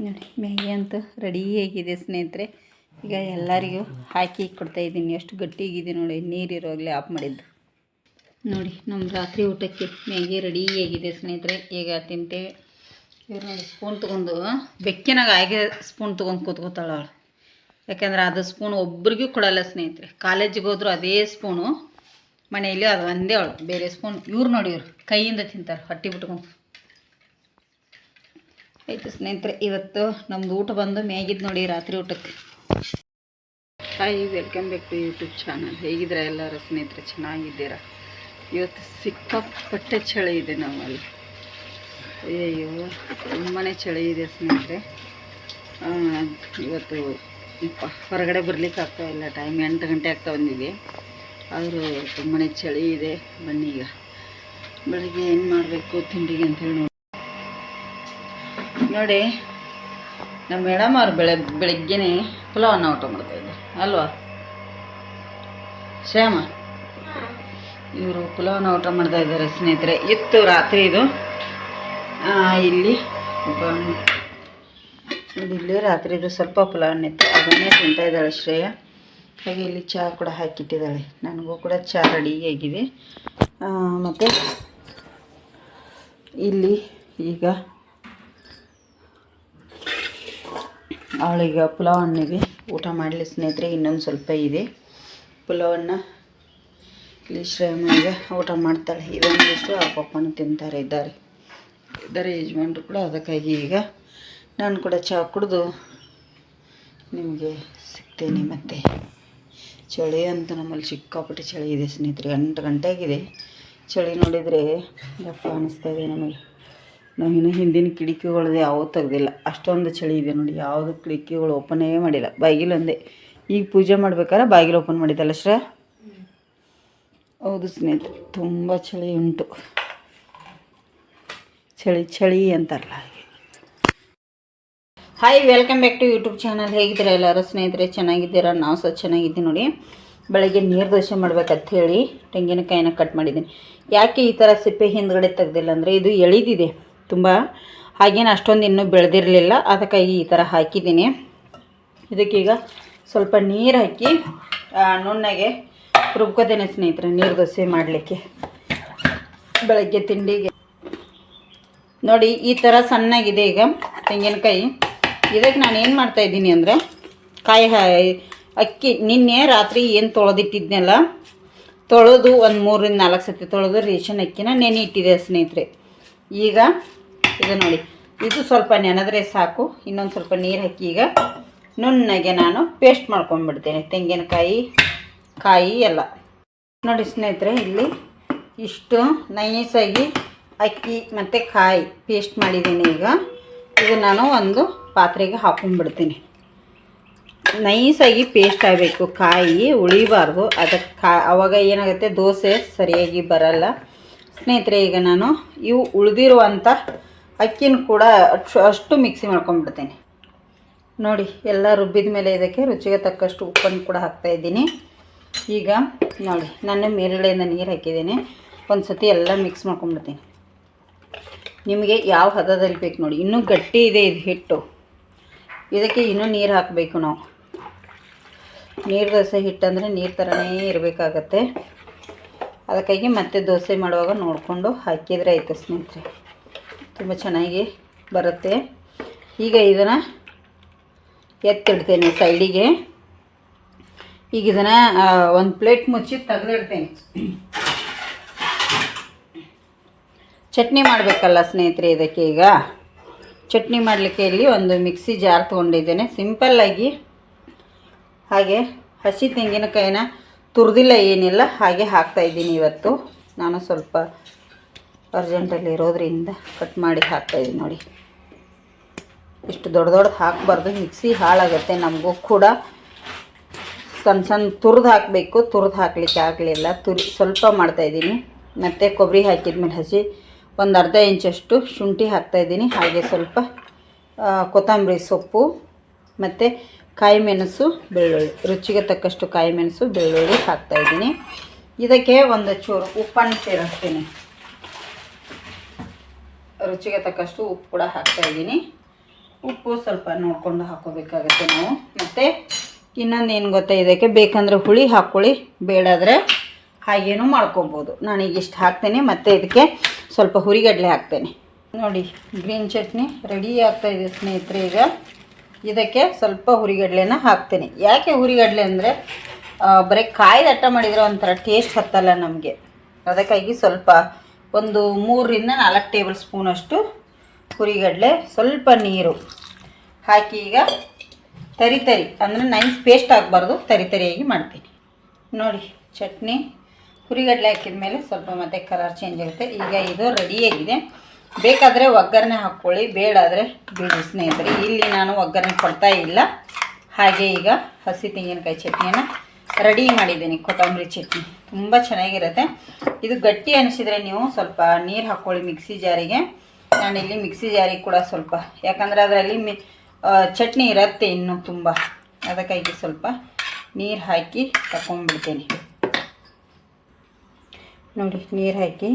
ನೋಡಿ, Maggi ready ರೆಡಿಯಾಗಿದೆ ಸ್ನೇಹಿತರೆ. ಈಗ ಎಲ್ಲರಿಗೂ ಹಾಕಿ ಕೊಡ್ತಾ ಇದ್ದೀನಿ. ಎಷ್ಟು ಗಟ್ಟಿಗಿದೆ ನೋಡಿ ನೀರಿರುವಾಗಲೇ ಆಫ್ ಮಾಡಿದ್ದು. ನೋಡಿ ನಮ್ಮ ರಾತ್ರಿ ಊಟಕ್ಕೆ ಮ್ಯಾಗಿ ರೆಡಿಯಾಗಿದೆ ಸ್ನೇಹಿತರೆ. ಈಗ ತಿಂತೇವೆ. ಇವ್ರು ನೋಡಿ ಸ್ಪೂನ್ ತೊಗೊಂಡು, ಬೆಕ್ಕಿನಾಗ ಹಾಗೆ ಸ್ಪೂನ್ ತೊಗೊಂಡು ಕೂತ್ಕೋತಾಳ ಅವಳು. ಯಾಕಂದ್ರೆ ಅದು ಸ್ಪೂನ್ ಒಬ್ರಿಗೂ ಕೊಡಲ್ಲ ಸ್ನೇಹಿತರೆ. ಕಾಲೇಜಿಗೆ ಹೋದ್ರು ಅದೇ ಸ್ಪೂನು ಮನೆಯಲ್ಲಿ ಅದು ಒಂದೇ ಅವಳು. ಬೇರೆ ಸ್ಪೂನ್ ಇವ್ರು ನೋಡಿ ಇವ್ರು ಕೈಯಿಂದ ತಿಂತಾರೆ, ಹೊಟ್ಟೆ ಬಿಟ್ಕೊಂಡು. ಆಯಿತು ಸ್ನೇಹಿತರೆ, ಇವತ್ತು ನಮ್ದು ಊಟ ಬಂದು ಮೇಗಿದ್ದು ನೋಡಿ ರಾತ್ರಿ ಊಟಕ್ಕೆ. Hi welcome back to YouTube channel ಹೇಗಿದ್ದೀರಾ ಎಲ್ಲರ ಸ್ನೇಹಿತರೆ? ಚೆನ್ನಾಗಿದ್ದೀರಾ? ಇವತ್ತು ಸಿಕ್ಕಾಪಟ್ಟೆ ಚಳಿ ಇದೆ ನಮ್ಮಲ್ಲಿ. ಅಯ್ಯೋ ತುಂಬಾ ಚಳಿ ಇದೆ ಸ್ನೇಹಿತರೆ. ಇವತ್ತು ಹೊರಗಡೆ ಬರ್ಲಿಕ್ಕೆ ಇಲ್ಲ. ಟೈಮ್ ಎಂಟು ಗಂಟೆ ಆಗ್ತಾ ಬಂದಿದೆ. ಆದರೂ ತುಂಬಾ ಚಳಿ ಇದೆ. ಬನ್ನಿ ಈಗ. ಬೆಳಿಗ್ಗೆ ಏನು ಮಾಡಬೇಕು, ತಿಂಡಿಗೆ ಅಂತೇಳಿ ನೋಡಿ ನೋಡಿ, ನಮ್ಮ ಮೇಡಮ್ ಅವ್ರು ಬೆಳೆ, ಬೆಳಗ್ಗೆನೆ ಪುಲಾವನ್ನ ಊಟ ಮಾಡ್ತಾ ಇದ್ದಾರೆ ಅಲ್ವಾ? ಶ್ಯಾಮ, ಇವರು ಪುಲಾವನ್ನ ಊಟ ಮಾಡ್ತಾ ಇದ್ದಾರೆ ಸ್ನೇಹಿತರೆ. ಇತ್ತು ರಾತ್ರಿ ಇದು. ಇಲ್ಲಿ ಇಲ್ಲಿ ರಾತ್ರಿ ಇದು ಸ್ವಲ್ಪ ಪುಲಾವನ್ನ ಇತ್ತು. ಅದನ್ನೇ ತಿಂತಾ ಇದ್ದಾಳೆ ಶ್ರೇಯ. ಹಾಗೆ ಇಲ್ಲಿ ಚಹಾ ಕೂಡ ಹಾಕಿಟ್ಟಿದ್ದಾಳೆ. ನನಗೂ ಕೂಡ ಚಹಾ ರೆಡಿ ಆಗಿದೆ. ಮತ್ತು ಇಲ್ಲಿ ಈಗ ಅವಳೀಗ ಹಣ್ಣಿಗೆ ಊಟ ಮಾಡಲಿ ಸ್ನೇಹಿತರೆ, ಇನ್ನೊಂದು ಸ್ವಲ್ಪ ಇದೆ. ಪುಲಾವನ್ನು ಇಲ್ಲಿ ಶ್ರೇಮಿಗೆ ಊಟ ಮಾಡ್ತಾಳೆ. ಇದೊಂದಿಷ್ಟು ಆ ಪಪ್ಪನ ತಿಂತಾರೆ, ಇದ್ದಾರೆ. ಇದ್ದಾರೆ ಯಜಮಾನ್ರು ಕೂಡ, ಅದಕ್ಕಾಗಿ ಈಗ ನಾನು ಕೂಡ ಚಹಾ ಕುಡಿದು ನಿಮಗೆ ಸಿಗ್ತೇನೆ ಮತ್ತೆ. ಚಳಿ ಅಂತ ನಮ್ಮಲ್ಲಿ ಸಿಕ್ಕಾಪಟ್ಟೆ ಚಳಿ ಇದೆ ಸ್ನೇಹಿತರೆ ಎಂಟು ಗಂಟೆ ಆಗಿದೆ ಚಳಿ ನೋಡಿದರೆ ದಪ್ಪ ಅನ್ನಿಸ್ತಾ ಇದೆ ನಮಗೆ. ನಾವಿನ್ನು ಹಿಂದಿನ ಕಿಟಕಿಗಳದ್ದು ಯಾವೂ ತೆಗ್ದಿಲ್ಲ. ಅಷ್ಟೊಂದು ಚಳಿ ಇದೆ ನೋಡಿ, ಯಾವುದು ಕಿಟಕಿಗಳು ಓಪನೇ ಮಾಡಿಲ್ಲ. ಬಾಗಿಲೊಂದೇ ಈಗ ಪೂಜೆ ಮಾಡ್ಬೇಕಾದ್ರೆ ಬಾಗಿಲು ಓಪನ್ ಮಾಡಿದ್ದಲ್ಲ ಶ್ರ? ಹೌದು ಸ್ನೇಹಿತರೆ, ತುಂಬ ಚಳಿ ಉಂಟು. ಚಳಿ ಚಳಿ ಅಂತಾರಲ್ಲ hi welcome back to YouTube channel ಹೇಗಿದ್ದೀರಾ ಎಲ್ಲರೂ? ಸ್ನೇಹಿತರೆ, ಚೆನ್ನಾಗಿದ್ದೀರಾ? ನಾವು ಸಹ ಚೆನ್ನಾಗಿದ್ದೀವಿ ನೋಡಿ. ಬೆಳಗ್ಗೆ ನೀರು ದೋಸೆ ಮಾಡ್ಬೇಕಂತ ಹೇಳಿ ತೆಂಗಿನಕಾಯಿನ ಕಟ್ ಮಾಡಿದ್ದೀನಿ. ಯಾಕೆ ಈ ಥರ ಸಿಪ್ಪೆ ಹಿಂದ್ಗಡೆ ತೆಗ್ದಿಲ್ಲ ಅಂದರೆ ಇದು ಎಳಿದಿದೆ. ತುಂಬ. ಹಾಗೇನು ಅಷ್ಟೊಂದು ಇನ್ನೂ ಬೆಳೆದಿರಲಿಲ್ಲ. ಅದಕ್ಕಾಗಿ ಈ ಥರ ಹಾಕಿದ್ದೀನಿ. ಇದಕ್ಕೀಗ ಸ್ವಲ್ಪ ನೀರು ಹಾಕಿ ನುಣ್ಣಗೆ ರುಬ್ಕೋತೇನೆ ಸ್ನೇಹಿತರೆ, ನೀರು ದೋಸೆ ಮಾಡಲಿಕ್ಕೆ. ಬೆಳಗ್ಗೆ ತಿಂಡಿಗೆ. ನೋಡಿ, ಈ ಥರ ಸಣ್ಣಗಿದೆ ಈಗ ತೆಂಗಿನಕಾಯಿ. ಇದಕ್ಕೆ ನಾನು ಏನು ಮಾಡ್ತಾಯಿದ್ದೀನಿ ಅಂದರೆ, ಕಾಯಿ ಅಕ್ಕಿ, ನಿನ್ನೆ ರಾತ್ರಿ ಏನು ತೊಳೆದಿಟ್ಟಿದ್ನಲ್ಲ, ತೊಳೆದು ಒಂದು ಮೂರಿಂದ ನಾಲ್ಕು ಸತಿ ತೊಳೆದು ರೇಷನ್ ಅಕ್ಕಿನ ನೆನೆ ಇಟ್ಟಿದೆ ಸ್ನೇಹಿತರೆ. ಈಗ ಇದು ನೋಡಿ. ಇದು ಸ್ವಲ್ಪ ನೆನೆದ್ರೆ ಸಾಕು. ಇನ್ನೊಂದು ಸ್ವಲ್ಪ ನೀರು ಹಾಕಿ ಈಗ ನುಣ್ಣಗೆ ನಾನು ಪೇಸ್ಟ್ ಮಾಡ್ಕೊಂಡ್ಬಿಡ್ತೇನೆ. ತೆಂಗಿನಕಾಯಿ, ಕಾಯಿ ಎಲ್ಲ. ನೋಡಿ ಸ್ನೇಹಿತರೆ, ಇಲ್ಲಿ ಇಷ್ಟು ನೈಸಾಗಿ ಅಕ್ಕಿ ಮತ್ತು ಕಾಯಿ ಪೇಸ್ಟ್ ಮಾಡಿದ್ದೀನಿ ಈಗ. ಇದು ನಾನು ಒಂದು ಪಾತ್ರೆಗೆ ಹಾಕೊಂಡ್ಬಿಡ್ತೀನಿ. ನೈಸಾಗಿ ಪೇಸ್ಟ್ ಆಗಬೇಕು. ಕಾಯಿ ಉಳಿಬಾರ್ದು. ಅದಕ್ಕೆ ಕಾ, ಅವಾಗ ಏನಾಗುತ್ತೆ? ದೋಸೆ ಸರಿಯಾಗಿ ಬರಲ್ಲ. ಸ್ನೇಹಿತರೆ, ಈಗ ನಾನು ಇವು ಉಳಿದಿರುವಂಥ ಅಕ್ಕಿನ ಕೂಡ ಅಷ್ಟು ಅಷ್ಟು ಮಿಕ್ಸಿ ಮಾಡ್ಕೊಂಡ್ಬಿಡ್ತೀನಿ. ನೋಡಿ, ಎಲ್ಲ ರುಬ್ಬಿದ ಮೇಲೆ ಇದಕ್ಕೆ ರುಚಿಗೆ ತಕ್ಕಷ್ಟು ಉಪ್ಪನ್ನು ಕೂಡ ಹಾಕ್ತಾಯಿದ್ದೀನಿ ಈಗ ನೋಡಿ, ನಾನು ಮೇಲುಗಡೆಯಿಂದ ನೀರು ಹಾಕಿದ್ದೀನಿ. ಒಂದು ಸತಿ ಎಲ್ಲ ಮಿಕ್ಸ್ ಮಾಡ್ಕೊಂಡ್ಬಿಡ್ತೀನಿ. ನಿಮಗೆ ಯಾವ ಹದದಲ್ಲಿ ಬೇಕು ನೋಡಿ, ಇನ್ನೂ ಗಟ್ಟಿ ಇದೆ ಇದು ಹಿಟ್ಟು. ಇದಕ್ಕೆ ಇನ್ನೂ ನೀರು ಹಾಕಬೇಕು ನಾವು. ನೀರು ದೋಸೆ ಹಿಟ್ಟು ಅಂದರೆ ನೀರು ಥರನೇ ಇರಬೇಕಾಗತ್ತೆ. ಅದಕ್ಕಾಗಿ ಮತ್ತೆ ದೋಸೆ ಮಾಡುವಾಗ ನೋಡಿಕೊಂಡು ಹಾಕಿದರೆ ಆಯಿತು ಸ್ನೇಹಿತರೆ. ತುಂಬ ಚೆನ್ನಾಗಿ ಬರುತ್ತೆ. ಈಗ ಇದನ್ನು ಎತ್ತಿಡ್ತೇನೆ ಸೈಡಿಗೆ. ಈಗ ಇದನ್ನು ಒಂದು ಪ್ಲೇಟ್ ಮುಚ್ಚಿ ತೆಗೆದಿಡ್ತೇನೆ. ಚಟ್ನಿ ಮಾಡಬೇಕಲ್ಲ ಸ್ನೇಹಿತರೆ ಇದಕ್ಕೆ ಈಗ. ಚಟ್ನಿ ಮಾಡಲಿಕ್ಕೆ ಇಲ್ಲಿ ಒಂದು ಮಿಕ್ಸಿ ಜಾರ್ ತೊಗೊಂಡಿದ್ದೇನೆ. ಸಿಂಪಲ್ಲಾಗಿ ಹಾಗೆ ಹಸಿ ತೆಂಗಿನಕಾಯಿನ ತುರಿದಿಲ್ಲ ಏನಿಲ್ಲ, ಹಾಗೆ ಹಾಕ್ತಾಯಿದ್ದೀನಿ ಇವತ್ತು. ನಾನು ಸ್ವಲ್ಪ ಅರ್ಜೆಂಟಲ್ಲಿ ಇರೋದ್ರಿಂದ ಕಟ್ ಮಾಡಿ ಹಾಕ್ತಾಯಿದ್ದೀನಿ ನೋಡಿ. ಇಷ್ಟು ದೊಡ್ಡ ದೊಡ್ಡದು ಹಾಕಬಾರ್ದು. ಮಿಕ್ಸಿ ಹಾಳಾಗುತ್ತೆ ನಮಗೂ ಕೂಡ. ಸಣ್ಣ ಸಣ್ಣ ತುರಿದು ಹಾಕಬೇಕು. ತುರಿದು ಹಾಕಲಿಕ್ಕೆ ಆಗಲಿಲ್ಲ. ತುರಿ ಸ್ವಲ್ಪ ಮಾಡ್ತಾಯಿದ್ದೀನಿ ಮತ್ತು ಕೊಬ್ಬರಿ ಹಾಕಿದ್ಮೇಲೆ ಹಸಿ ಒಂದು ಅರ್ಧ ಇಂಚಷ್ಟು ಶುಂಠಿ ಹಾಕ್ತಾಯಿದ್ದೀನಿ ಹಾಗೆ ಸ್ವಲ್ಪ ಕೊತ್ತಂಬರಿ ಸೊಪ್ಪು, ಮತ್ತು ಕಾಯಿ ಮೆಣಸು ಬೆಳ್ಳುಳ್ಳಿ. ರುಚಿಗೆ ತಕ್ಕಷ್ಟು ಕಾಯಿ ಮೆಣಸು ಬೆಳ್ಳುಳ್ಳಿ ಹಾಕ್ತಾಯಿದ್ದೀನಿ ಇದಕ್ಕೆ ಒಂದು ಚೂರು ಉಪ್ಪನ್ನು ಸೇರಿಸ್ತೀನಿ. ರುಚಿಗೆ ತಕ್ಕಷ್ಟು ಉಪ್ಪು ಕೂಡ ಹಾಕ್ತಾ ಇದ್ದೀನಿ. ಉಪ್ಪು ಸ್ವಲ್ಪ ನೋಡ್ಕೊಂಡು ಹಾಕೋಬೇಕಾಗತ್ತೆ ನಾವು. ಮತ್ತು ಇನ್ನೊಂದು ಏನು ಗೊತ್ತಾ, ಇದಕ್ಕೆ ಬೇಕಂದ್ರೆ ಹುಳಿ ಹಾಕ್ಕೊಳ್ಳಿ ಬೇಡಾದರೆ ಹಾಗೇನೂ ಮಾಡ್ಕೊಬೋದು. ನಾನೀಗ ಇಷ್ಟು ಹಾಕ್ತೇನೆ, ಮತ್ತು ಇದಕ್ಕೆ ಸ್ವಲ್ಪ ಹುರಿಗಡಲೆ ಹಾಕ್ತೇನೆ. ನೋಡಿ, ಗ್ರೀನ್ ಚಟ್ನಿ ರೆಡಿ ಆಗ್ತಾ ಇದೆ ಸ್ನೇಹಿತರೆ ಈಗ. ಇದಕ್ಕೆ ಸ್ವಲ್ಪ ಹುರಿಗಡಲೆನ ಹಾಕ್ತೇನೆ. ಯಾಕೆ ಹುರಿಗಡಲೆ ಅಂದರೆ ಬರೀ ಕಾಯಿ ದಟ್ಟ ಮಾಡಿದರೆ ಒಂಥರ ಟೇಸ್ಟ್ ಹತ್ತಲ್ಲ ನಮಗೆ. ಅದಕ್ಕಾಗಿ ಸ್ವಲ್ಪ ಒಂದು ಮೂರರಿಂದ ನಾಲ್ಕು ಟೇಬಲ್ ಸ್ಪೂನಷ್ಟು ಕುರಿಗಡಲೆ, ಸ್ವಲ್ಪ ನೀರು ಹಾಕಿ ಈಗ ತರಿ ತರಿ, ಅಂದರೆ ನೈಸ್ ಪೇಸ್ಟ್ ಆಗಬಾರ್ದು, ತರಿ ತರಿಯಾಗಿ ಮಾಡ್ತೀನಿ. ನೋಡಿ, ಚಟ್ನಿ, ಕುರಿಗಡಲೆ ಹಾಕಿದ ಮೇಲೆ ಸ್ವಲ್ಪ ಮತ್ತೆ ಕಲರ್ ಚೇಂಜ್ ಆಗುತ್ತೆ. ಈಗ ಇದು ರೆಡಿಯಾಗಿದೆ ಬೇಕಾದರೆ ಒಗ್ಗರಣೆ ಹಾಕ್ಕೊಳ್ಳಿ ಬೇಡಾದರೆ ಬಿಡಿ ಸ್ನೇಹಿತರೆ. ಇಲ್ಲಿ ನಾನು ಒಗ್ಗರಣೆ ಕೊಡ್ತಾ ಇಲ್ಲ. ಹಾಗೆ ಈಗ ಹಸಿ ತೆಂಗಿನಕಾಯಿ ಚಟ್ನಿಯನ್ನು ರೆಡಿ ಮಾಡಿದ್ದೀನಿ ಕೊತ್ತಂಬರಿ ಚಟ್ನಿ. ತುಂಬ ಚೆನ್ನಾಗಿರುತ್ತೆ. ಇದು ಗಟ್ಟಿ ಅನಿಸಿದರೆ ನೀವು ಸ್ವಲ್ಪ ನೀರು ಹಾಕ್ಕೊಳ್ಳಿ ಮಿಕ್ಸಿ ಜಾರಿಗೆ. ನಾನಿಲ್ಲಿ ಮಿಕ್ಸಿ ಜಾರಿಗೆ ಕೂಡ ಸ್ವಲ್ಪ. ಯಾಕಂದರೆ ಅದರಲ್ಲಿ ಚಟ್ನಿ ಇರುತ್ತೆ ಇನ್ನೂ ತುಂಬ. ಅದಕ್ಕಾಗಿ ಸ್ವಲ್ಪ ನೀರು ಹಾಕಿ ತಗೊಂಡ್ಬಿಡ್ತೀನಿ ನೋಡಿ, ನೀರು ಹಾಕಿ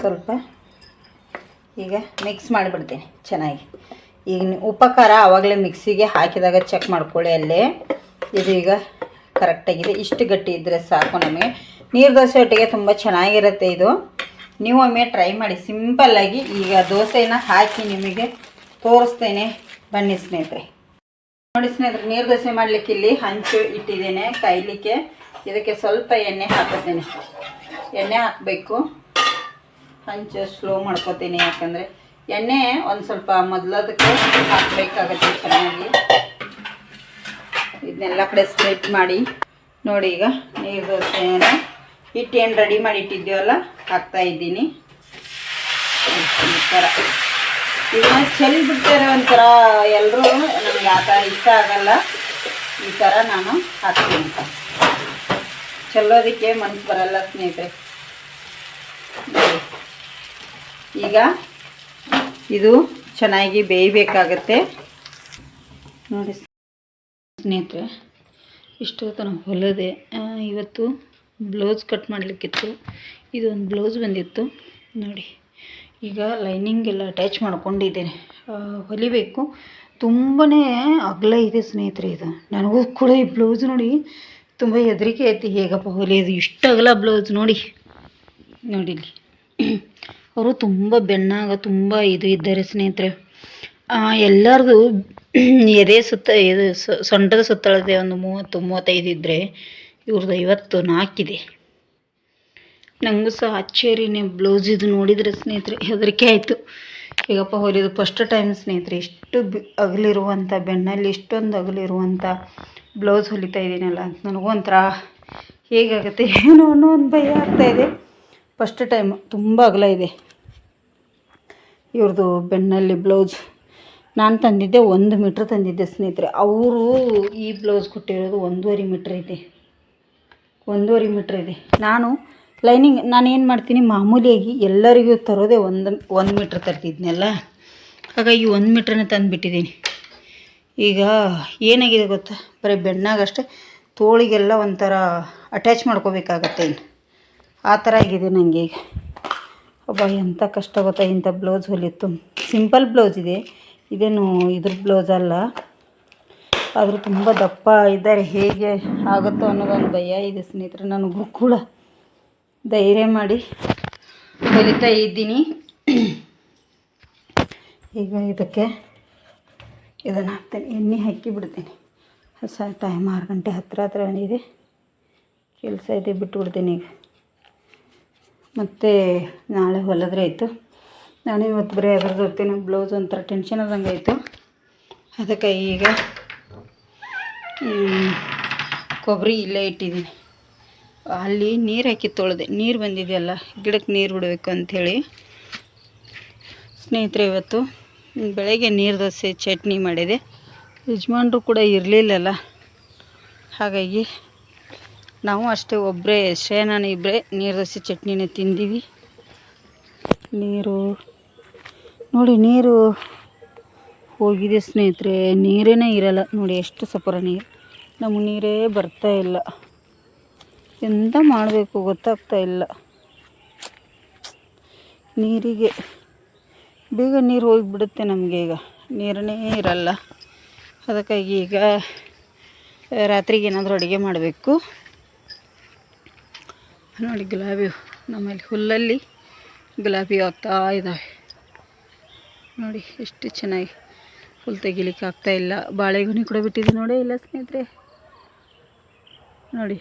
ಸ್ವಲ್ಪ ಈಗ ಮಿಕ್ಸ್ ಮಾಡಿಬಿಡ್ತೀನಿ ಚೆನ್ನಾಗಿ. ಈಗ ಉಪಕಾರ ಆವಾಗಲೇ ಮಿಕ್ಸಿಗೆ ಹಾಕಿದಾಗ ಚೆಕ್ ಮಾಡ್ಕೊಳ್ಳಿ ಅಲ್ಲೇ. ಇದು ಈಗ ಕರೆಕ್ಟಾಗಿದೆ. ಇಷ್ಟು ಗಟ್ಟಿ ಇದ್ದರೆ ಸಾಕು ನಮಗೆ. ನೀರು ದೋಸೆ ಒಟ್ಟಿಗೆ ತುಂಬ ಚೆನ್ನಾಗಿರುತ್ತೆ ಇದು. ನೀವು ಒಮ್ಮೆ ಟ್ರೈ ಮಾಡಿ. ಸಿಂಪಲ್ಲಾಗಿ ಈಗ ದೋಸೆನ ಹಾಕಿ ನಿಮಗೆ ತೋರಿಸ್ತೇನೆ. ಬನ್ನಿ ಸ್ನೇಹಿತರೆ. ನೋಡಿ ಸ್ನೇಹಿತರೆ, ನೀರು ದೋಸೆ ಮಾಡಲಿಕ್ಕೆ ಇಲ್ಲಿ ಹಂಚು ಇಟ್ಟಿದ್ದೇನೆ ಕಾಯ್ಲಿಕ್ಕೆ. ಇದಕ್ಕೆ ಸ್ವಲ್ಪ ಎಣ್ಣೆ ಹಾಕುತ್ತೇನೆ. ಎಣ್ಣೆ ಹಾಕಬೇಕು. ಹಂಚು ಸ್ಲೋ ಮಾಡ್ಕೋತೀನಿ ಯಾಕಂದರೆ ಎಣ್ಣೆ ಒಂದು ಸ್ವಲ್ಪ ಮೊದಲದಕ್ಕೆ ಹಾಕಬೇಕಾಗತ್ತೆ ಚೆನ್ನಾಗಿ. ಇದನ್ನೆಲ್ಲ ಕಡೆ ಸ್ಪ್ರೆಡ್ ಮಾಡಿ. ನೋಡಿ ಈಗ ನೀರು ದೋಸೆನ ಹಿಟ್ಟು ಏನು ರೆಡಿ ಮಾಡಿ ಇಟ್ಟಿದ್ದೀವಲ್ಲ, ಹಾಕ್ತಾ ಇದ್ದೀನಿ. ಈ ಥರ ಇದನ್ನ ಚೆಲ್ಲಿ ಬಿಡ್ತಾರೆ ಒಂಥರ ಎಲ್ಲರೂ ನನಗೆ ಆ ಥರ ಇಷ್ಟ ಆಗಲ್ಲ. ಈ ಥರ ನಾನು ಹಾಕ್ತೀನಿ. ಚೆಲ್ಲೋದಕ್ಕೆ ಮನಸ್ಸು ಬರಲ್ಲ ಸ್ನೇಹಿತರೆ. ಈಗ ಇದು ಚೆನ್ನಾಗಿ ಬೇಯಬೇಕಾಗತ್ತೆ. ನೋಡಿ. ಸ್ನೇಹಿತರೆ ಇಷ್ಟು ತನ ಹೊಲದೆ ಇವತ್ತು ಬ್ಲೌಸ್ ಕಟ್ ಮಾಡಲಿಕ್ಕಿತ್ತು. ಇದೊಂದು ಬ್ಲೌಸ್ ಬಂದಿತ್ತು. ನೋಡಿ, ಈಗ ಲೈನಿಂಗ್ ಎಲ್ಲ ಅಟ್ಯಾಚ್ ಮಾಡ್ಕೊಂಡಿದ್ದೇನೆ. ಹೊಲಿಬೇಕು. ತುಂಬಾ ಅಗಲ ಇದೆ ಸ್ನೇಹಿತರೆ ಇದು. ನನಗೂ ಕೂಡ ಈ ಬ್ಲೌಸ್ ನೋಡಿ ತುಂಬ ಹೆದರಿಕೆ ಐತಿ ಹೇಗಪ್ಪ ಹೊಲಿಯೋದು? ಇಷ್ಟು ಅಗಲ ಬ್ಲೌಸ್ ನೋಡಿ. ನೋಡಿ ಇಲ್ಲಿ. ಅವರು ತುಂಬ ಬೆನ್ನಾಗ ತುಂಬ ಇದು ಇದ್ದಾರೆ ಸ್ನೇಹಿತರೆ. ಎಲ್ಲರದು ಎದೆ ಸುತ್ತ ಇದು ಸೊಂಟದ ಸುತ್ತಳದೆ ಒಂದು ಮೂವತ್ತು, ಮೂವತ್ತೈದು ಇದ್ದರೆ ಇವ್ರದ್ದು ಐವತ್ತು ನಾಲ್ಕಿದೆ ನನಗೂ ಸಹ ಅಚ್ಚೇರಿನೇ ಬ್ಲೌಸ್ ಇದು ನೋಡಿದರೆ ಸ್ನೇಹಿತರೆ, ಹೆದರಿಕೆ ಆಯಿತು. ಈಗಪ್ಪ ಹೊಲಿದು ಫಸ್ಟ್ ಟೈಮ್ ಸ್ನೇಹಿತರೆ ಇಷ್ಟು ಬಿ ಅಗಲಿರುವಂಥ ಬೆನ್ನಲ್ಲಿ ಇಷ್ಟೊಂದು ಅಗಲಿರುವಂಥ ಬ್ಲೌಸ್ ಹೊಲಿತಾ ಇದ್ದೀನಲ್ಲ, ಅಂತ ನನಗೂ ಒಂಥರ ಹೇಗಾಗುತ್ತೆ, ಏನೋ ಅನ್ನೋ ಒಂದು ಭಯ ಆಗ್ತಾಯಿದೆ ಫಸ್ಟ್ ಟೈಮ್ ತುಂಬ ಅಗಲ ಇದೆ. ಇವ್ರದ್ದು ಬೆನ್ನಲ್ಲಿ ಬ್ಲೌಸ್ ನಾನು ತಂದಿದ್ದೆ ಒಂದು ಮೀಟ್ರ್ ತಂದಿದ್ದೆ ಸ್ನೇಹಿತರೆ. ಅವರು ಈ ಬ್ಲೌಸ್ ಕೊಟ್ಟಿರೋದು ಒಂದೂವರೆ ಮೀಟ್ರ್ ಇದೆ. ಒಂದೂವರೆ ಮೀಟ್ರ್ ಇದೆ. ನಾನು ಲೈನಿಂಗ್ ನಾನು ಏನು ಮಾಡ್ತೀನಿ, ಮಾಮೂಲಿಯಾಗಿ ಎಲ್ಲರಿಗೂ ತರೋದೇ ಒಂದು ಒಂದು ಮೀಟ್ರ್ ತರ್ತಿದ್ನಲ್ಲ? ಹಾಗಾಗಿ ಒಂದು ಮೀಟ್ರನ್ನ ತಂದುಬಿಟ್ಟಿದ್ದೀನಿ. ಈಗ ಏನಾಗಿದೆ ಗೊತ್ತಾ? ಬರೀ ಬೆಣ್ಣಾಗಷ್ಟೇ ತೋಳಿಗೆಲ್ಲ ಒಂಥರ ಅಟ್ಯಾಚ್ ಮಾಡ್ಕೋಬೇಕಾಗತ್ತೆ ಇನ್ನು. ಆ ಥರ ಆಗಿದೆ ನನಗೆ ಈಗ. ಒಬ್ಬ ಎಂಥ ಕಷ್ಟ ಗೊತ್ತಾ ಇಂಥ ಬ್ಲೌಸ್ ಹೊಲಿತ್ತು ಸಿಂಪಲ್ ಬ್ಲೌಸ್ ಇದೆ. ಇದೇನು ಇದ್ರ ಬ್ಲೌಸ್ ಅಲ್ಲ. ಆದರೂ ತುಂಬ ದಪ್ಪ ಇದ್ದಾರೆ. ಹೇಗೆ ಆಗುತ್ತೋ ಅನ್ನೋದೊಂದು ಭಯ ಇದೆ ಸ್ನೇಹಿತರೆ. ನನಗೂ ಕೂಡ ಧೈರ್ಯ ಮಾಡಿ ಹೊಲಿತಾ ಇದ್ದೀನಿ. ಈಗ ಇದಕ್ಕೆ ಇದನ್ನು ಹಾಕ್ತೇನೆ. ಎಣ್ಣೆ ಹಾಕಿ ಬಿಡ್ತೀನಿ. ಹೊಸ ಟೈಮ್ ಆರು ಗಂಟೆ ಹತ್ತಿರ ಹತ್ರ ಇದೆ. ಕೆಲಸ ಇದೆ, ಬಿಟ್ಬಿಡ್ತೀನಿ ಈಗ. ಮತ್ತು ನಾಳೆ ಹೊಲಿದ್ರೆ ಆಯಿತು ನಾನು ಇವತ್ತು ಬರೀ ಅದ್ರ ಜೊತೆನ ಬ್ಲೌಸ್ ಒಂಥರ ಟೆನ್ಷನ್ ಆದಂಗೆ ಆಯಿತು. ಅದಕ್ಕೆ ಈಗ ಕೊಬ್ಬರಿ ಇಲ್ಲೇ ಇಟ್ಟಿದ್ದೀನಿ. ಅಲ್ಲಿ ನೀರು ಹಾಕಿ ತೊಳೆದೆ. ನೀರು ಬಂದಿದೆಯಲ್ಲ, ಗಿಡಕ್ಕೆ ನೀರು ಬಿಡಬೇಕು ಅಂಥೇಳಿ. ಸ್ನೇಹಿತರೆ, ಇವತ್ತು ಬೆಳಗ್ಗೆ ನೀರು ದೋಸೆ ಚಟ್ನಿ ಮಾಡಿದೆ. ಯಜಮಾನ್ರು ಕೂಡ ಇರಲಿಲ್ಲಲ್ಲ. ಹಾಗಾಗಿ ನಾವು ಅಷ್ಟೇ ಒಬ್ಬರೇ ಶ್ರೇಯ ನಾನು ಇಬ್ಬರೇ ನೀರು ದೋಸೆ ಚಟ್ನಿನೇ ತಿಂದೀವಿ. ನೀರು ನೋಡಿ, ನೀರು ಹೋಗಿದೆ ಸ್ನೇಹಿತರೆ. ನೀರೇ ಇರಲ್ಲ. ನೋಡಿ, ಎಷ್ಟು ಸಪರ ನೀರು. ನಮಗೆ ನೀರೇ ಬರ್ತಾ ಇಲ್ಲ. ಎಂತ ಮಾಡಬೇಕು ಗೊತ್ತಾಗ್ತಾ ಇಲ್ಲ. ನೀರಿಗೆ. ಬೇಗ ನೀರು ಹೋಗಿಬಿಡುತ್ತೆ ನಮಗೆ ಈಗ. ನೀರನ್ನೇ ಇರಲ್ಲ. ಅದಕ್ಕಾಗಿ ಈಗ ರಾತ್ರಿಗೆ ಏನಾದರೂ ಅಡುಗೆ ಮಾಡಬೇಕು. ನೋಡಿ, ಗುಲಾಬಿ. ನಮ್ಮಲ್ಲಿ ಹುಲ್ಲಲ್ಲಿ ಗುಲಾಬಿ ಆಗ್ತಾ ಇದ್ದಾವೆ ನೋಡಿ, ಎಷ್ಟು ಚೆನ್ನಾಗಿ ಫುಲ್ ತೆಗಿಲಿಕ್ಕೆ ಆಗ್ತಾ ಇಲ್ಲ. ಬಾಳೆಗೊನೆ ಕೂಡ ಬಿಟ್ಟಿದೆ ನೋಡಿ ಇಲ್ಲ ಸ್ನೇಹಿತರೆ. ನೋಡಿ,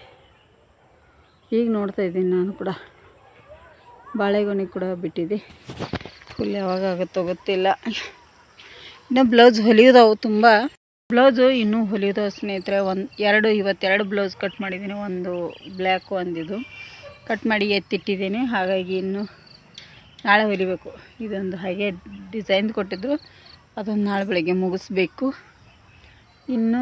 ಈಗ ನೋಡ್ತಾ ಇದ್ದೀನಿ ನಾನು ಕೂಡ. ಬಾಳೆಗೊನೆ ಕೂಡ ಬಿಟ್ಟಿದೆ. ಫುಲ್ ಯಾವಾಗ ಆಗುತ್ತೋ ಗೊತ್ತಿಲ್ಲ. ಇನ್ನು ಬ್ಲೌಸ್ ಹೊಲಿಯೋದವು ತುಂಬ. ಬ್ಲೌಸು ಇನ್ನೂ ಹೊಲಿಯೋದವು ಸ್ನೇಹಿತರೆ, ಒಂದು ಎರಡು, ಇವತ್ತೆರಡು ಬ್ಲೌಸ್ ಕಟ್ ಮಾಡಿದ್ದೀನಿ. ಒಂದು ಬ್ಲ್ಯಾಕು ಒಂದಿದು. ಕಟ್ ಮಾಡಿ ಎತ್ತಿಟ್ಟಿದ್ದೀನಿ. ಹಾಗಾಗಿ ಇನ್ನು ನಾಳೆ ಹೊಲಿಬೇಕು. ಇದೊಂದು ಹಾಗೆ ಡಿಸೈನ್ ಕೊಟ್ಟಿದ್ರು ಅದೊಂದು ನಾಳೆ ಬೆಳಗ್ಗೆ ಮುಗಿಸ್ಬೇಕು. ಇನ್ನು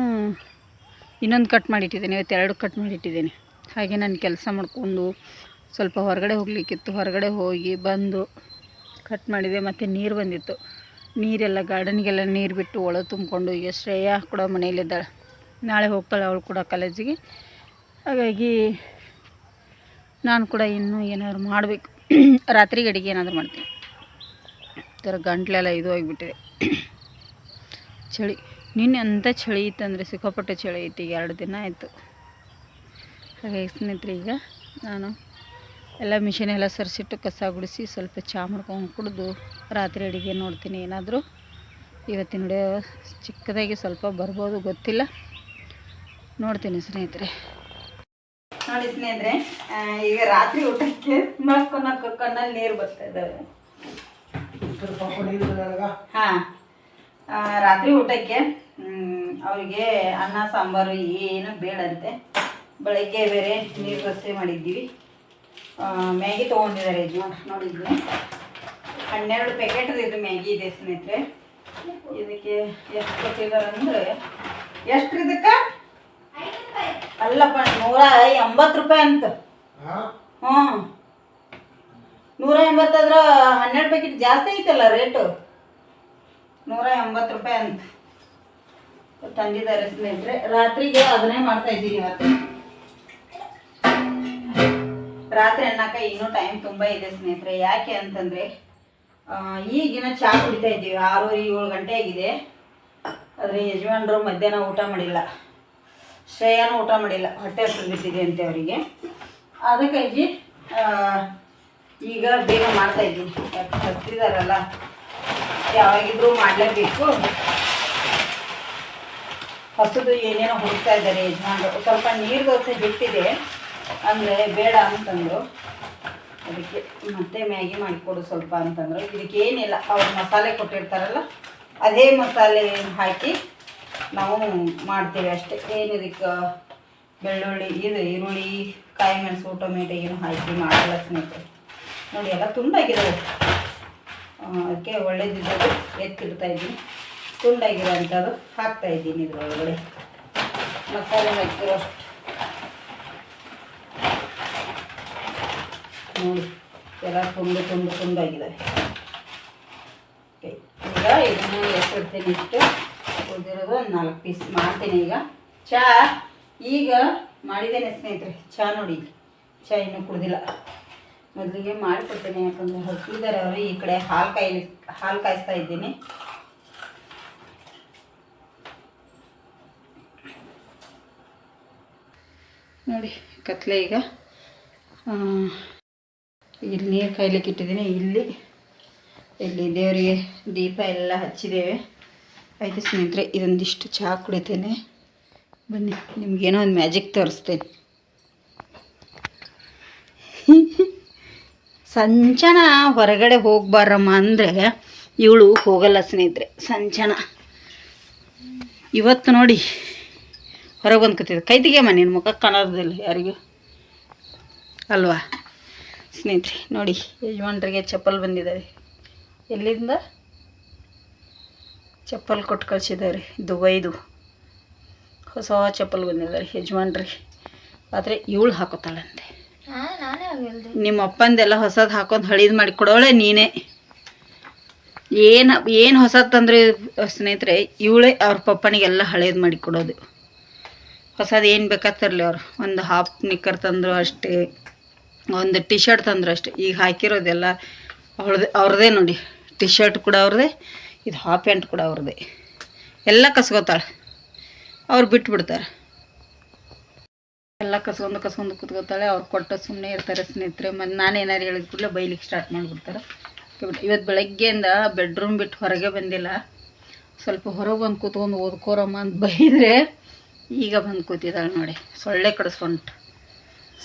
ಇನ್ನೊಂದು ಕಟ್ ಮಾಡಿಟ್ಟಿದ್ದೀನಿ. ಇವತ್ತೆರಡು ಕಟ್ ಮಾಡಿಟ್ಟಿದ್ದೀನಿ. ಹಾಗೆ ನಾನು ಕೆಲಸ ಮಾಡಿಕೊಂಡು ಸ್ವಲ್ಪ ಹೊರಗಡೆ ಹೋಗಲಿಕ್ಕಿತ್ತು. ಹೊರಗಡೆ ಹೋಗಿ ಬಂದು ಕಟ್ ಮಾಡಿದೆ. ಮತ್ತು ನೀರು ಬಂದಿತ್ತು. ನೀರೆಲ್ಲ ಗಾರ್ಡನ್ಗೆಲ್ಲ ನೀರು ಬಿಟ್ಟು ಒಳ ತುಂಬಿಕೊಂಡು ಈಗ ಶ್ರೇಯಾ ಕೂಡ ಮನೆಯಲ್ಲಿದ್ದಾಳೆ ನಾಳೆ ಹೋಗ್ತಾಳೆ ಅವಳು ಕೂಡ ಕಾಲೇಜಿಗೆ ಹಾಗಾಗಿ ನಾನು ಕೂಡ ಇನ್ನೂ ಏನಾದ್ರು ಮಾಡಬೇಕು. ರಾತ್ರಿಗೆ ಅಡುಗೆ ಏನಾದರೂ ಮಾಡ್ತೀನಿ. ಥರ ಗಂಟ್ಲೆಲ್ಲ ಇದು ಆಗಿಬಿಟ್ಟಿದೆ. ಚಳಿ, ನಿನ್ನೆ ಅಂಥ ಚಳಿ ಇತ್ತಂದರೆ ಸಿಕ್ಕಾಪಟ್ಟೆ ಚಳಿ ಐತಿ ಈಗ ಎರಡು ದಿನ ಆಯಿತು. ಹಾಗಾಗಿ ಸ್ನೇಹಿತರೆ, ಈಗ ನಾನು ಎಲ್ಲ ಮಿಷಿನ್ ಎಲ್ಲ ಸರಿಸಿಟ್ಟು ಕಸ ಗುಡಿಸಿ ಸ್ವಲ್ಪ ಚಹಾ ಮಾಡ್ಕೊಂಡು ಕುಡಿದು ರಾತ್ರಿ ಅಡುಗೆ ನೋಡ್ತೀನಿ. ಏನಾದರೂ ಇವತ್ತಿನ ಚಿಕ್ಕದಾಗಿ ಸ್ವಲ್ಪ ಬರ್ಬೋದು, ಗೊತ್ತಿಲ್ಲ. ನೋಡ್ತೀನಿ ಸ್ನೇಹಿತರೆ. ನೋಡಿ ಸ್ನೇಹಿತರೆ ಈಗ ರಾತ್ರಿ ಊಟಕ್ಕೆ ನಕ್ಕು ನಕ್ಕು ಕಣ್ಣಲ್ಲಿ ನೀರು ಬರ್ತಾ ಇದ್ದಾವೆ ಹಾ. ರಾತ್ರಿ ಊಟಕ್ಕೆ ಅವರಿಗೆ ಅನ್ನ ಸಾಂಬಾರು ಏನು ಬೇಡಂತೆ. ಬೆಳಗ್ಗೆ ಬೇರೆ ನೀರು ರಸ್ತೆ ಮಾಡಿದ್ದೀವಿ. ಆ, ಮ್ಯಾಗಿ ತೊಗೊಂಡಿದ್ದಾರೆ ಯಜಮಾನ್ ನೋಡಿದ್ವಿ ಹನ್ನೆರಡು ಪ್ಯಾಕೆಟ್ ಇದು ಮ್ಯಾಗಿ ಇದೆ ಸ್ನೇಹಿತರೆ. ಇದಕ್ಕೆ ಎಷ್ಟು ಕೊಟ್ಟಿದ್ದಾರೆ ಅಂದರೆ ಎಷ್ಟು ಇದಕ್ಕೆ ಅಲ್ಲಪ್ಪ ನೂರ ಎಂಬತ್ತು ರೂಪಾಯಿ ಅಂತ. ಹ್ಞೂ. ನೂರ ಎಂಬತ್ತಾದ್ರೆ ಹನ್ನೆರಡು ಪ್ಯಾಕೆಟ್ ಜಾಸ್ತಿ ಐತಲ್ಲ ರೇಟು ನೂರ ಎಂಬತ್ತು ರೂಪಾಯಿ ಅಂತ. ತಂದಿದ್ದಾರೆ ಸ್ನೇಹಿತರೆ ರಾತ್ರಿಗೆ ಅದನ್ನೇ ಮಾಡ್ತಾ ಇದ್ದೀನಿ ಇವತ್ತು. ರಾತ್ರಿ ಅನ್ನಕ್ಕೆ ಇನ್ನೂ ಟೈಮ್ ತುಂಬ ಇದೆ ಸ್ನೇಹಿತರೆ. ಯಾಕೆ ಅಂತಂದರೆ ಈಗಿನ ಚಹಾ ಕುಡಿತಾ ಇದ್ದೀವಿ. ಆರು ಏಳು ಗಂಟೆ ಆಗಿದೆ. ಆದರೆ ಯಜಮಾನ್ರು ಮಧ್ಯಾಹ್ನ ಊಟ ಮಾಡಿಲ್ಲ. ಶ್ರೇಯಾನು ಊಟ ಮಾಡಿಲ್ಲ. ಹೊಟ್ಟೆ ಹಸಿರು ಬಿಟ್ಟಿದೆ ಅಂತೆ ಅವರಿಗೆ. ಅದಕ್ಕಾಗಿ ಈಗ ಬೇಗ ಮಾಡ್ತಾ ಇದ್ದೀನಿ ಹಸ್ತಿದಾರಲ್ಲ ಯಾವಾಗಿದ್ರೂ ಮಾಡಲೇಬೇಕು. ಹೊಸದು ಏನೇನೋ ಹುಡುಕ್ತಾ ಇದ್ದಾರೆ ಯಜಮಾನ್ರು. ಸ್ವಲ್ಪ ನೀರು ದೋಸೆ ಬಿಟ್ಟಿದೆ. ಅಂದರೆ ಬೇಡ ಅಂತಂದರು. ಅದಕ್ಕೆ ಮತ್ತೆ ಮ್ಯಾಗಿ ಮಾಡಿಕೊಡು ಸ್ವಲ್ಪ ಅಂತಂದರು. ಇದಕ್ಕೇನಿಲ್ಲ ಅವ್ರು ಮಸಾಲೆ ಕೊಟ್ಟಿರ್ತಾರಲ್ಲ, ಅದೇ ಮಸಾಲೆ ಹಾಕಿ ನಾವು ಮಾಡ್ತೀವಿ ಅಷ್ಟೇ. ಏನು ಇದಕ್ಕೆ? ಬೆಳ್ಳುಳ್ಳಿ ಇದು ಈರುಳ್ಳಿ ಕಾಯಿ ಮೆಣಸು ಟೊಮೆಟೊ ಏನು ಹಾಕಿ ಮಾಡಲ್ಲ ಸ್ನೇಹಿತರೆ. ನೋಡಿ ಎಲ್ಲ ಆ, ಅದಕ್ಕೆ ಒಳ್ಳೇದಿದ್ದದು ಎತ್ತಿಡ್ತಾ ಇದ್ದೀನಿ. ತುಂಡಾಗಿರೋ ಅಂಥದ್ದು ಹಾಕ್ತಾ ಇದ್ದೀನಿ ಇದ್ರೊಳಗಡೆ. ಮಸಾಲೆ ಹಾಕಿರೋಷ್ಟು. ನೋಡಿ ಎಲ್ಲ ತುಂಬ ತುಂಬ ತುಂಡಾಗಿದೆ. ಈಗ ಇದನ್ನು ಎತ್ತಿಡ್ತೀನಿ ಇಷ್ಟು. ಉಳಿದಿರೋದು ಒಂದು ನಾಲ್ಕು ಪೀಸ್ ಮಾಡ್ತೀನಿ ಈಗ. ಚಹಾ ಈಗ ಮಾಡಿದ್ದೇನೆ ಸ್ನೇಹಿತರೆ ಚಹಾ ನೋಡಿ ಚಹಾ ಇನ್ನೂ ಕುಡ್ದಿಲ್ಲ. ಮೊದಲಿಗೆ ಮಾಡಿಕೊಡ್ತೇನೆ, ಯಾಕಂದರೆ ಹಸಿದಾರೆ ಅವರು, ಈ ಕಡೆ ಹಾಲು ಕಾಯಿಲಿ, ಹಾಲು ಕಾಯಿಸ್ತಾ ಇದ್ದೀನಿ. ನೋಡಿ, ಕತ್ಲೆ ಈಗ. ಇಲ್ಲಿ ನೀರು ಕಾಯ್ಲಿಕ್ಕೆ ಇಟ್ಟಿದ್ದೀನಿ. ಇಲ್ಲಿ ಇಲ್ಲಿ ದೇವರಿಗೆ ದೀಪ ಎಲ್ಲ ಹಚ್ಚಿದ್ದೇವೆ. ಆಯಿತು ಸ್ನೇಹಿತರೆ, ಇದೊಂದಿಷ್ಟು ಚಹಾ ಕುಡಿತೇನೆ. ಬನ್ನಿ, ನಿಮಗೇನೋ ಒಂದು ಮ್ಯಾಜಿಕ್ ತೋರಿಸ್ತೇನೆ. ಸಂಚನ, ಹೊರಗಡೆ ಹೋಗ್ಬಾರಮ್ಮ ಅಂದರೆ ಇವಳು ಹೋಗಲ್ಲ ಸ್ನೇಹಿತರೆ, ಸಂಚನ. ಇವತ್ತು ನೋಡಿ, ಹೊರಗೆ ಬಂದು ಕೂತಿದ್ದೆ. ಕೈ ತೆಗಿಯಮ್ಮ ನಿನ್ನ ಮುಖ ಕಾಣೋದಿಲ್ಲ ಯಾರಿಗೂ. ಅಲ್ವಾ? ಸ್ನೇಹಿತರೆ, ನೋಡಿ, ಯಜಮಾನ್ರಿಗೆ ಚಪ್ಪಲ್ ಬಂದಿದ್ದಾರೆ ಎಲ್ಲಿಂದ? ಚಪ್ಪಲ್ ಕೊಟ್ಟು ಕಳಿಸಿದ್ದಾರೆ ದುಬೈದು. ಹೊಸ ಚಪ್ಪಲ್ ಬಂದಿದ್ದಾರೆ ಯಜಮಾನ್ರಿ. ಆದರೆ ಇವಳು ಹಾಕೋತಾಳಂತೆ. ನಿಮ್ಮ ಅಪ್ಪಂದೆಲ್ಲ ಹೊಸದು ಹಾಕೊಂಡು ಹಳಿದು ಮಾಡಿ ಕೊಡೋಳೆ ನೀನೇ. ಏನು ಏನು ಹೊಸದು ತಂದ್ರೆ ಸ್ನೇಹಿತರೆ ಇವಳೇ ಅವ್ರ ಪಪ್ಪನಿಗೆಲ್ಲ ಹಳೇದು ಮಾಡಿ ಕೊಡೋದು. ಹೊಸದು ಏನು ಬೇಕಾತರ್ಲಿ ಅವರು ಅವ್ರು. ಒಂದು ಹಾಫ್ ನಿಕ್ಕರ್ ತಂದರು ಅಷ್ಟೇ. ಒಂದು ಟಿ ಶರ್ಟ್ ತಂದರು ಅಷ್ಟೇ. ಈಗ ಹಾಕಿರೋದೆಲ್ಲ ಅವಳದೇ ಅವ್ರದ್ದೇ ನೋಡಿ. ಟಿ ಶರ್ಟ್ ಕೂಡ ಅವ್ರದ್ದೇ ಇದು ಹಾಫ್ ಪ್ಯಾಂಟ್ ಕೂಡ ಅವ್ರದ್ದೇ. ಎಲ್ಲ ಕಸ್ಕೋತಾಳೆ. ಅವ್ರು ಬಿಟ್ಬಿಡ್ತಾರೆ. ಎಲ್ಲ ಕಸ್ಕೊಂಡು ಕಸ್ಕೊಂಡು ಕುತ್ಕೋತಾಳೆ. ಅವ್ರು ಕೊಟ್ಟು ಸುಮ್ಮನೆ ಇರ್ತಾರೆ ಸ್ನೇಹಿತರೆ. ಮತ್ತು ನಾನು ಏನಾರು ಹೇಳಿದ ಕೂಡಲೇ ಬೈಲಿಕ್ಕೆ ಸ್ಟಾರ್ಟ್ ಮಾಡಿಬಿಡ್ತಾರೆ. ಇವತ್ತು ಬೆಳಗ್ಗೆಯಿಂದ ಬೆಡ್ರೂಮ್ ಬಿಟ್ಟು ಹೊರಗೆ ಬಂದಿಲ್ಲ. ಸ್ವಲ್ಪ ಹೊರಗೆ ಬಂದು ಕೂತ್ಕೊಂಡು ಓದ್ಕೋರಮ್ಮ ಅಂತ ಬೈದರೆ ಈಗ ಬಂದು ಕೂತಿದ್ದಾಳೆ ನೋಡಿ. ಸೊಳ್ಳೆ ಕಡಿಸ್ಕೊಂಡು.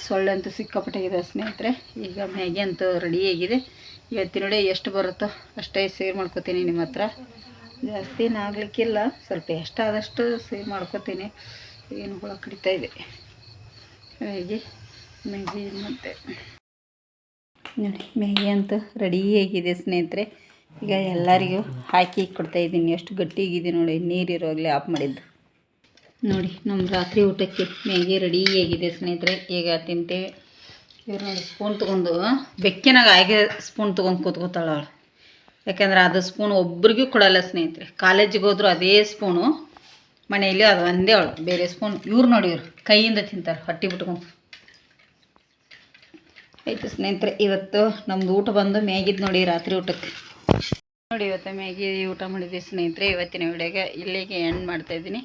ಸೊಳ್ಳೆ ಅಂತೂ ಸಿಕ್ಕಾಪಟ್ಟೆ ಇದೆ ಸ್ನೇಹಿತರೆ. ಈಗ ಮ್ಯಾಗಿ ಅಂತೂ ರೆಡಿಯಾಗಿದೆ ನೋಡಿ ಎಷ್ಟು ಬರುತ್ತೋ ಅಷ್ಟೇ ಸೇವ್ ಮಾಡ್ಕೋತೀನಿ ನಿಮ್ಮ ಹತ್ರ. ಜಾಸ್ತಿ ಆಗಲಿಕ್ಕಿಲ್ಲ ಸ್ವಲ್ಪ ಎಷ್ಟಾದಷ್ಟು ಸೇವ್ ಮಾಡ್ಕೋತೀನಿ. ಏನು ಹುಳ ಕಡಿತಾ ಇದೆ. ಮ್ಯಾಗಿ ಮ್ಯಾಗಿ ಮತ್ತು. ನೋಡಿ, ಮ್ಯಾಗಿ ಅಂತೂ ರೆಡಿಯಾಗಿದೆ ಸ್ನೇಹಿತರೆ. ಈಗ ಎಲ್ಲರಿಗೂ ಹಾಕಿ ಕೊಡ್ತಾಯಿದ್ದೀನಿ ಎಷ್ಟು ಗಟ್ಟಿಗಿದೆ ನೋಡಿ ನೀರಿರುವಾಗಲೇ ಆಫ್ ಮಾಡಿದ್ದು. ನೋಡಿ ನಮ್ಮ ರಾತ್ರಿ ಊಟಕ್ಕೆ ಮ್ಯಾಗಿ ರೆಡಿ ಆಗಿದೆ ಸ್ನೇಹಿತರೆ. ಈಗ ತಿಂತೇವೆ. ಇವ್ರು ನೋಡಿ ಸ್ಪೂನ್ ತೊಗೊಂಡು, ಬೆಕ್ಕಿನಾಗ ಹಾಗೆ ಸ್ಪೂನ್ ತೊಗೊಂಡು ಕೂತ್ಕೋತಾಳ ಅವಳು. ಯಾಕೆಂದ್ರೆ ಅದು ಸ್ಪೂನ್ ಒಬ್ರಿಗೂ ಕೊಡಲ್ಲ ಸ್ನೇಹಿತರೆ. ಕಾಲೇಜಿಗೆ ಹೋದ್ರು ಅದೇ ಸ್ಪೂನು ಮನೆಯಲ್ಲಿ ಅದು ಒಂದೇ ಅವಳು. ಬೇರೆ ಸ್ಪೂನ್ ಇವ್ರು ನೋಡಿ ಇವ್ರು, ಕೈಯಿಂದ ತಿಂತಾರೆ, ಹೊಟ್ಟೆ ಬಿಟ್ಕೊಂಡು. ಆಯಿತು ಸ್ನೇಹಿತರೆ, ಇವತ್ತು ನಮ್ಮದು ಊಟ ಬಂದು ಮ್ಯಾಗಿದ್ದು ನೋಡಿ ರಾತ್ರಿ ಊಟಕ್ಕೆ. ನೋಡಿ, ಇವತ್ತು ಮ್ಯಾಗಿ ಊಟ ಮಾಡಿದ್ವಿ ಸ್ನೇಹಿತರೆ. ಇವತ್ತಿನ ವಿಡಿಯೋಗೆ ಇಲ್ಲಿಗೆ ಎಂಡ್ ಮಾಡ್ತಾಯಿದ್ದೀನಿ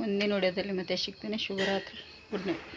ಮುಂದಿನ ವಿಡಿಯೋದಲ್ಲಿ ಮತ್ತೆ ಸಿಗ್ತೀನಿ. ಶುಭರಾತ್ರಿ. Good night